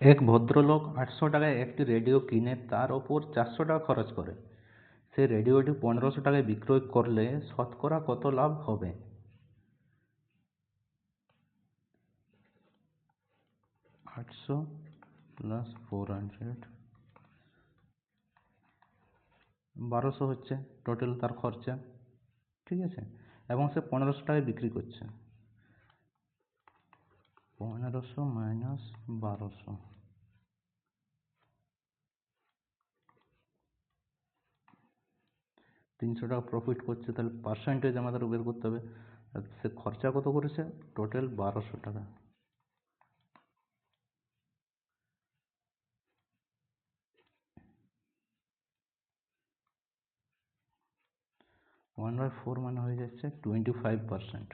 এক ভদ্রলোক আটশো টাকায় একটি রেডিও কিনে তার ওপর চারশো টাকা খরচ করে। সে রেডিওটি পনেরোশো টাকায় বিক্রয় করলে শতকরা কত লাভ হবে? আটশো প্লাস ফোর হান্ড্রেড বারোশো হচ্ছে টোটাল তার খরচা, ঠিক আছে? এবং সে পনেরোশো টাকায় বিক্রি করছে। পনেরোশো মাইনাস বারোশো। তিনশো টাকা প্রফিট করছে, তাহলে পার্সেন্টেজ আমাদের বের করতে হবে। সে খরচা কত করেছে? টোটাল বারোশো টাকা। ওয়ান বাই ফোর মানে হয়ে যাচ্ছে টোয়েন্টি ফাইভ পার্সেন্ট